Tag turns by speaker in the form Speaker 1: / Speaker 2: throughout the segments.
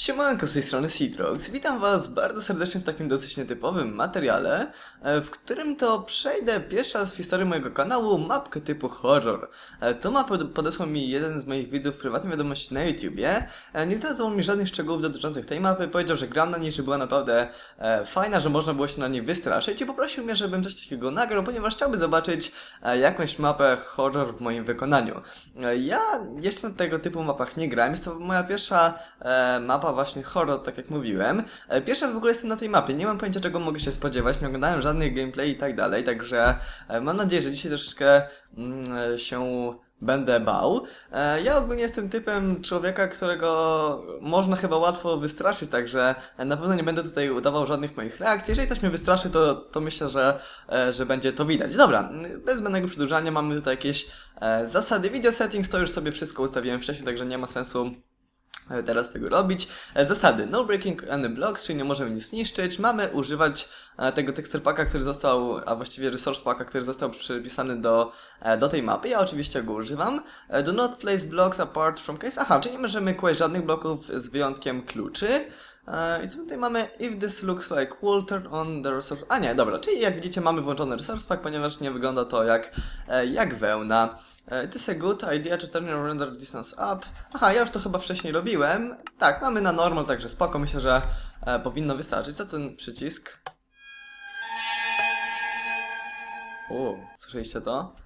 Speaker 1: Siemanko, z tej strony Citrox. Witam Was bardzo serdecznie w takim dosyć nietypowym materiale, e, w którym to przejdę pierwszy raz w historii mojego kanału mapkę typu horror. E, Tą mapę podesłał mi jeden z moich widzów w prywatnej wiadomości na YouTubie. E, Nie zdradzał mi żadnych szczegółów dotyczących tej mapy, powiedział, że gram na niej, że była naprawdę fajna, że można było się na niej wystraszyć i poprosił mnie, żebym coś takiego nagrał, ponieważ chciałby zobaczyć jakąś mapę horror w moim wykonaniu. Ja jeszcze na tego typu mapach nie grałem, jest to moja pierwsza e, właśnie horror, tak jak mówiłem. E, pierwszy raz w ogóle jestem na tej mapie, nie mam pojęcia czego mogę się spodziewać, nie oglądałem żadnych gameplay i tak dalej, także e, mam nadzieję, że dzisiaj troszeczkę mm, e, się będę bał. Ja ogólnie jestem typem człowieka, którego można chyba łatwo wystraszyć, także na pewno nie będę tutaj udawał żadnych moich reakcji. Jeżeli coś mnie wystraszy, to, to myślę, że, że będzie to widać. Dobra, bez zbędnego przedłużania mamy tutaj jakieś zasady. Video settings to już sobie wszystko ustawiłem wcześniej, także nie ma sensu teraz tego robić. E, Zasady. No breaking any blocks, czyli nie możemy nic niszczyć. Mamy używać e, tego texture packa, który został, a właściwie resource packa, który został przypisany do, e, do tej mapy. Ja oczywiście go używam. Do not place blocks apart from case. Aha, czyli nie możemy kłaść żadnych bloków z wyjątkiem kluczy. E, I co tutaj mamy? If this looks like turn on the resource... A nie, dobra, czyli jak widzicie mamy włączony resource pack, ponieważ nie wygląda to jak, e, jak wełna. E, It is a good idea to turn your render distance up. Aha, ja już to chyba wcześniej robiłem. Tak, mamy na normal, także spoko, myślę, że powinno wystarczyć. Co ten przycisk? O, słyszeliście to?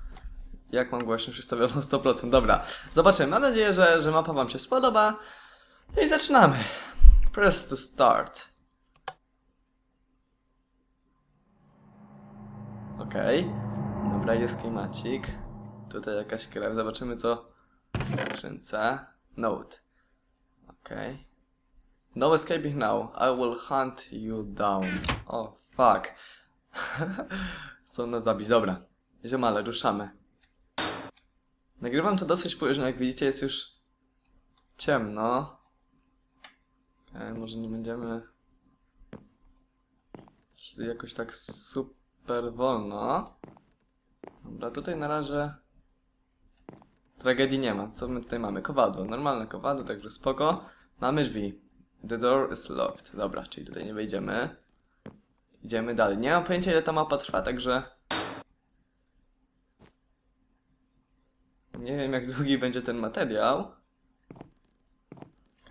Speaker 1: Jak mam głośność ustawioną 100%? Dobra, zobaczymy. Mam nadzieję, że, że mapa wam się spodoba. No i zaczynamy. Press to start. Okej. Dobra, jest klimacik. Tutaj jakaś krew. Zobaczymy co w skrzynce. Note. Okej. No escaping now. I will hunt you down. O, fuck. Chcą nas zabić. Dobra. Ziomale, ruszamy. Nagrywam to dosyć późno, jak widzicie jest już ciemno. Okej, może nie będziemy szli jakoś tak super wolno. Dobra, tutaj na razie tragedii nie ma. Co my tutaj mamy? Kowadło. Normalne kowadło, także spoko. Mamy drzwi. The door is locked. Dobra, czyli tutaj nie wejdziemy. Idziemy dalej. Nie mam pojęcia ile ta mapa trwa, także... Nie wiem jak długi będzie ten materiał.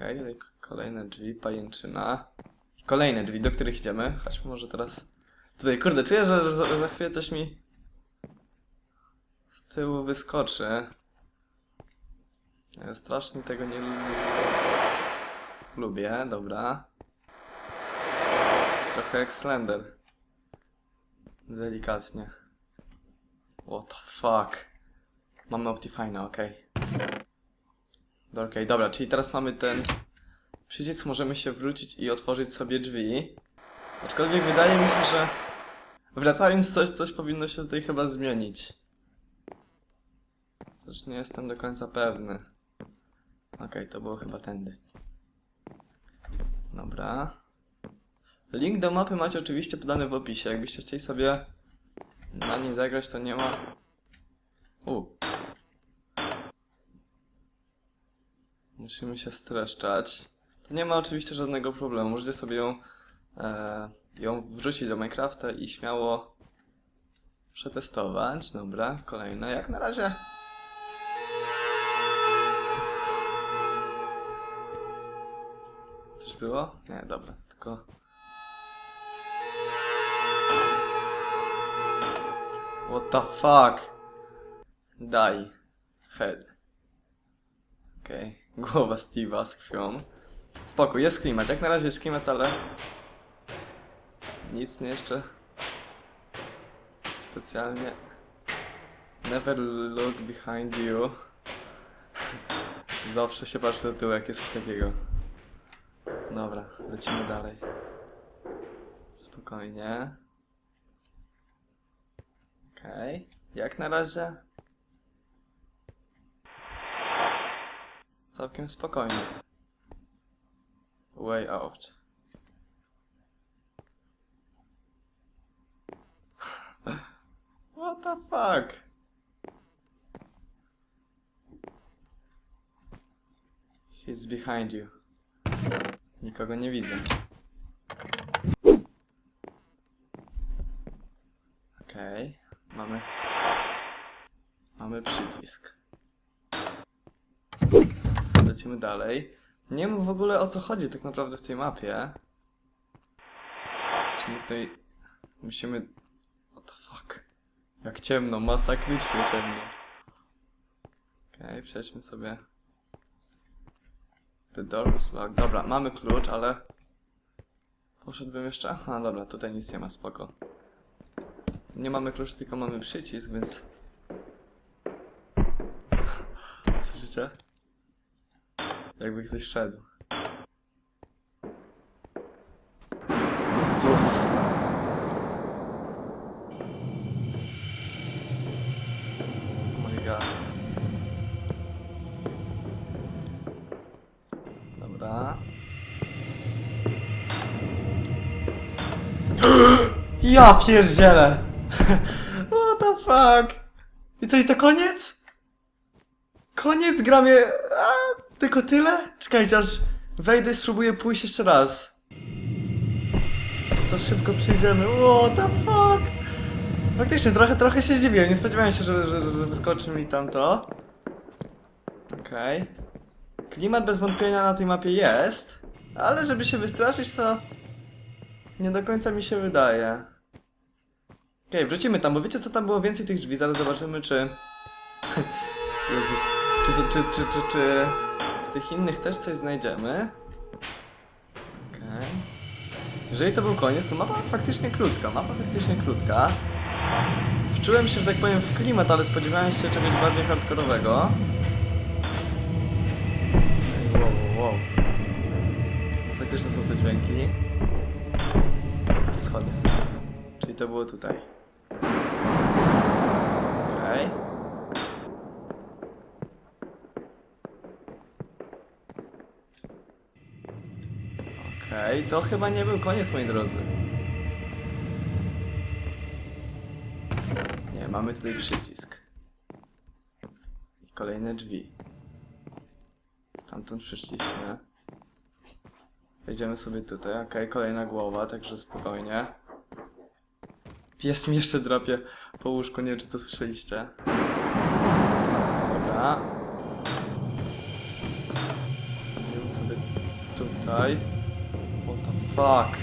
Speaker 1: Okej, tutaj kolejne drzwi, pajęczyna. Kolejne drzwi, do których idziemy. Chodźmy może teraz... Tutaj, kurde, czuję, że, że za, za chwilę coś mi z tyłu wyskoczy. Ja strasznie tego nie. Lubię, dobra. Trochę jak Slender. Delikatnie. What the fuck. Mamy Optifine'a, okej. Okay. Okej, dobra, czyli teraz mamy ten przycisk, możemy się wrócić i otworzyć sobie drzwi. Aczkolwiek wydaje mi się, że wracając coś, coś powinno się tutaj chyba zmienić. Coś nie jestem do końca pewny. Okej, to było chyba tędy. Dobra. Link do mapy macie oczywiście podany w opisie. Jakbyście chcieli sobie na niej zagrać, to nie ma... Musimy się streszczać. To nie ma oczywiście żadnego problemu. Możecie sobie ją, e, ją wrzucić do Minecrafta i śmiało przetestować. Dobra, kolejne. Jak na razie. Coś było? Nie, dobra, tylko. What the fuck? Daj. Head. Okej. Głowa Steve'a z krwią. Spoko, jest klimat. Jak na razie jest klimat, ale... Nic mnie jeszcze... Specjalnie... Never look behind you. Zawsze się patrzę do tyłu, jak jest coś takiego. Dobra, lecimy dalej. Spokojnie. Okej. Jak na razie? Całkiem spokojnie. Way out. What the fuck? He's behind you. Nikogo nie widzę. Okej, mamy... Mamy przycisk. Lecimy dalej. Nie wiem w ogóle o co chodzi tak naprawdę w tej mapie. Czy my tutaj musimy... What the fuck? Jak ciemno, masakrycznie ciemno. Okej, przejdźmy sobie. The door is locked. Dobra, mamy klucz, ale... Poszedłbym jeszcze... Aha, dobra, tutaj nic nie ma, spoko. Nie mamy klucz, tylko mamy przycisk, więc... Słyszycie? Jakby ktoś szedł. Jezus! Oh my god. Dobra. Ja pierdzielę! What the fuck? I co, i to koniec? Koniec, gramy... A, tylko tyle? Czekajcie, aż wejdę i spróbuję pójść jeszcze raz. Co szybko przyjdziemy? What the fuck? Faktycznie, trochę, trochę się zdziwiłem. Nie spodziewałem się, że, że, że wyskoczy mi tam to. Okej. Klimat bez wątpienia na tej mapie jest, ale żeby się wystraszyć, to nie do końca mi się wydaje. Okej, wrócimy tam, bo wiecie co tam było więcej tych drzwi, zaraz zobaczymy czy... Jezus, czy, czy, czy, czy, czy tych innych też coś znajdziemy? Okej. Jeżeli to był koniec, to mapa faktycznie krótka, mapa faktycznie krótka. Wczułem się, że tak powiem, w klimat, ale spodziewałem się czegoś bardziej hardkorowego. Wow, wow, wow. Masakryczne są te dźwięki. Schody. Czyli to było tutaj. Okej. Okej, to chyba nie był koniec, moi drodzy. Nie, mamy tutaj przycisk. I kolejne drzwi. Stamtąd przyszliśmy. Wejdziemy sobie tutaj, okej, kolejna głowa, także spokojnie. Pies mi jeszcze drapie po łóżku, nie wiem czy to słyszeliście. Dobra. Idziemy sobie tutaj. Fuck?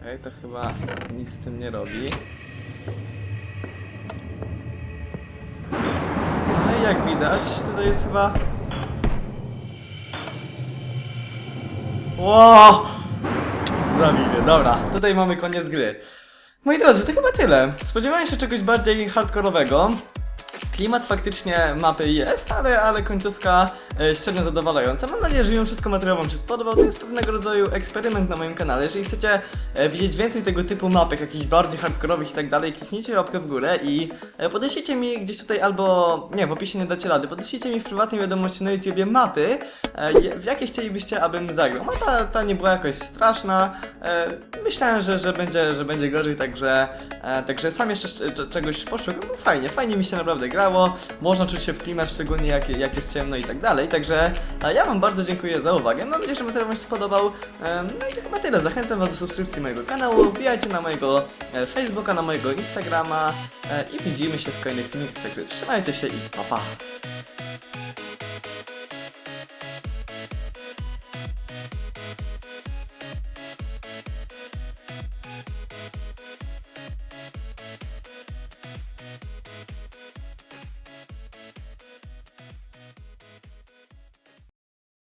Speaker 1: Okej, to chyba nic z tym nie robi. No i jak widać, tutaj jest chyba... Ło! Zabij mnie, dobra. Tutaj mamy koniec gry. Moi drodzy, to chyba tyle. Spodziewałem się czegoś bardziej hardkorowego. Klimat faktycznie mapy jest, ale, ale końcówka średnio zadowalająca. Mam nadzieję, że mimo wszystko materiał Wam się spodobał. To jest pewnego rodzaju eksperyment na moim kanale. Jeżeli chcecie e, widzieć więcej tego typu mapek, jakichś bardziej hardkorowych i tak dalej, kliknijcie łapkę w górę i e, podeślijcie mi gdzieś tutaj albo, nie, w opisie nie dacie rady, podeślijcie mi w prywatnej wiadomości na YouTubie mapy, e, w jakie chcielibyście, abym zagrał. Mapa ta nie była jakoś straszna. E, myślałem, że, że, będzie, że będzie gorzej, także, także sam jeszcze cze- cze- czegoś poszukam. Było fajnie, fajnie mi się naprawdę Można czuć się w klimat, szczególnie jak, jak jest ciemno i tak dalej. Także ja Wam bardzo dziękuję za uwagę. Mam nadzieję, że materiał Wam się spodobał. No i to chyba tyle. Zachęcam Was do subskrypcji mojego kanału. Wbijajcie na mojego e, Facebooka, na mojego Instagrama e, i widzimy się w kolejnych filmikach. Także trzymajcie się i pa pa!